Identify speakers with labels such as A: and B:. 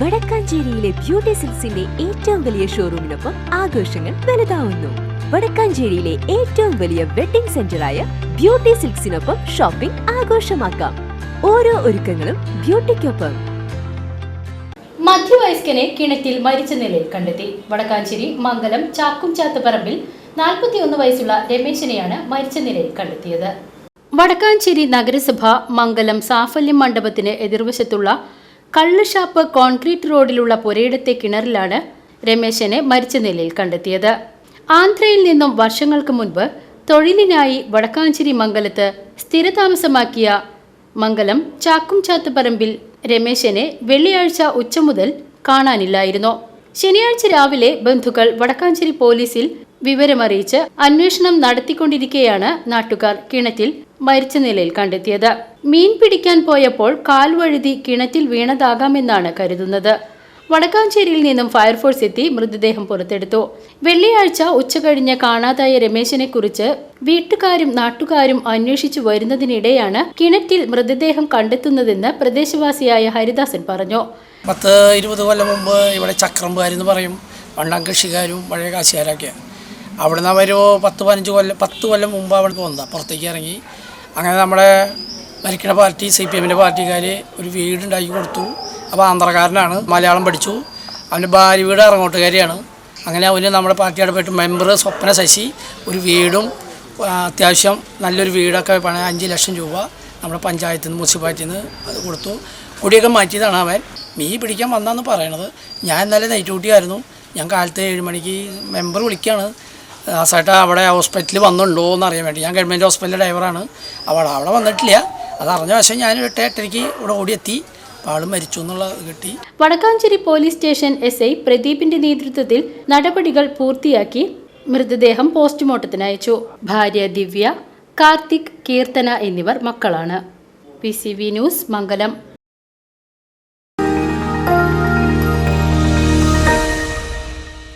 A: വടക്കാഞ്ചേരിയിലെ beauty സിൽസിന്റെ ഏറ്റവും വലിയ ഷോറൂമിനൊപ്പം ആഘോഷങ്ങൾ വലുതാവുന്നു. വടക്കാഞ്ചേരിയിലെ ഏറ്റവും വലിയ വെഡിംഗ് സെന്ററായ ബ്യൂട്ടി സിൽക്സിനൊപ്പം ഷോപ്പിംഗ് ആഘോഷമാക്കാം. ഓരോ ഒരുക്കങ്ങളും ബ്യൂട്ടിക്കൊപ്പം.
B: മധ്യവയസ്കനെ കിണറ്റിൽ മരിച്ച നിലയിൽ കണ്ടെത്തി. വടക്കാഞ്ചേരി മംഗലം ചാക്കുംചാത്ത് പറമ്പിൽ നാൽപ്പത്തിയൊന്ന് വയസ്സുള്ള രമേശിനെയാണ് മരിച്ച നിലയിൽ കണ്ടെത്തിയത്. വടക്കാഞ്ചേരി നഗരസഭ മംഗലം സാഫല്യം മണ്ഡപത്തിന് എതിർവശത്തുള്ള കള്ളുഷാപ്പ് കോൺക്രീറ്റ് റോഡിലുള്ള പുരയിടത്തെ കിണറിലാണ് രമേശനെ മരിച്ച നിലയിൽ കണ്ടെത്തിയത്. ആന്ധ്രയിൽ നിന്നും വർഷങ്ങൾക്ക് മുൻപ് തൊഴിലിനായി വടക്കാഞ്ചേരി മംഗലത്ത് സ്ഥിരതാമസമാക്കിയ മംഗലം ചാക്കും ചാത്തുപറമ്പിൽ രമേശനെ വെള്ളിയാഴ്ച ഉച്ച മുതൽ കാണാനില്ലായിരുന്നു. ശനിയാഴ്ച രാവിലെ ബന്ധുക്കൾ വടക്കാഞ്ചേരി പോലീസിൽ വിവരമറിയിച്ച് അന്വേഷണം നടത്തിക്കൊണ്ടിരിക്കെയാണ് നാട്ടുകാർ കിണറ്റിൽ മരിച്ച നിലയിൽ കണ്ടെത്തിയത്. മീൻ പിടിക്കാൻ പോയപ്പോൾ കാൽ വഴുതി കിണറ്റിൽ വീണതാകാമെന്നാണ് കരുതുന്നത്. വടക്കാഞ്ചേരിയിൽ നിന്നും ഫയർഫോഴ്സ് എത്തി മൃതദേഹം പുറത്തെടുത്തു. വെള്ളിയാഴ്ച ഉച്ചകഴിഞ്ഞ് കാണാതായ രമേശനെ കുറിച്ച് വീട്ടുകാരും നാട്ടുകാരും അന്വേഷിച്ചു വരുന്നതിനിടെയാണ് കിണറ്റിൽ മൃതദേഹം കണ്ടെത്തുന്നതെന്ന് പ്രദേശവാസിയായ ഹരിദാസൻ പറഞ്ഞു.
C: പത്ത് ഇരുപത് കൊല്ലം മുമ്പ് ഇവിടെ ചക്രമ്പുകാരെന്ന് പറയും. വണ്ണം കൃഷിക്കാരും പഴയ കാശുകാരൊക്കെ. അവിടെ നിന്ന് പത്ത് പതിനഞ്ച് കൊല്ലം പത്ത് കൊല്ലം മുമ്പ് അവിടെ പോകുന്നതാണ് പുറത്തേക്ക് ഇറങ്ങി. അങ്ങനെ നമ്മുടെ ഭരിക്കുന്ന പാർട്ടി സി പി എമ്മിന്റെ പാർട്ടിക്കാർ ഒരു വീടുണ്ടാക്കി കൊടുത്തു. അപ്പോൾ ആന്ധ്രക്കാരനാണ് മലയാളം പഠിച്ചു. അവന്റെ ഭാര്യ വീട് ഇറങ്ങോട്ടുകാരിയാണ് അങ്ങനെ അവന് നമ്മുടെ പാർട്ടിയുടെ പോയിട്ട് മെമ്പർ സ്വപ്ന ശശി ഒരു വീടും അത്യാവശ്യം നല്ലൊരു വീടൊക്കെ പണ അഞ്ച് ലക്ഷം രൂപ നമ്മുടെ പഞ്ചായത്തിൽ നിന്ന് മുനിസിപ്പാലിറ്റിയിൽ നിന്ന് അത് കൊടുത്തു. കുടിയൊക്കെ മാറ്റിയതാണ് അവൻ. മീ പിടിക്കാൻ വന്നാന്ന് പറയണത്. ഞാൻ ഇന്നലെ നൈറ്റ് ഡ്യൂട്ടിയായിരുന്നു ഞാൻ കാലത്ത് ഏഴ് മണിക്ക് മെമ്പർ വിളിക്കുകയാണ് ദാസായിട്ട് അവിടെ ഹോസ്പിറ്റലിൽ വന്നിട്ടുണ്ടോ എന്ന് അറിയാൻ വേണ്ടി. ഞാൻ ഗവൺമെന്റ് ഹോസ്പിറ്റലിലെ ഡ്രൈവറാണ് അവിടെ അവിടെ വന്നിട്ടില്ല. അത് അറിഞ്ഞ വശം ഞാൻ എട്ട് എട്ടരയ്ക്ക് ഇവിടെ ഓടിയെത്തി മരിച്ചു എന്നുള്ള
B: Vadakkanchery police station S I പ്രദീപിന്റെ നേതൃത്വത്തിൽ നടപടികൾ പൂർത്തിയാക്കി മൃതദേഹം പോസ്റ്റ്മോർട്ടത്തിന് അയച്ചു. ഭാര്യ ദിവ്യ കാർത്തിക് കീർത്തന എന്നിവർ മക്കളാണ്. P C V news Mangalam.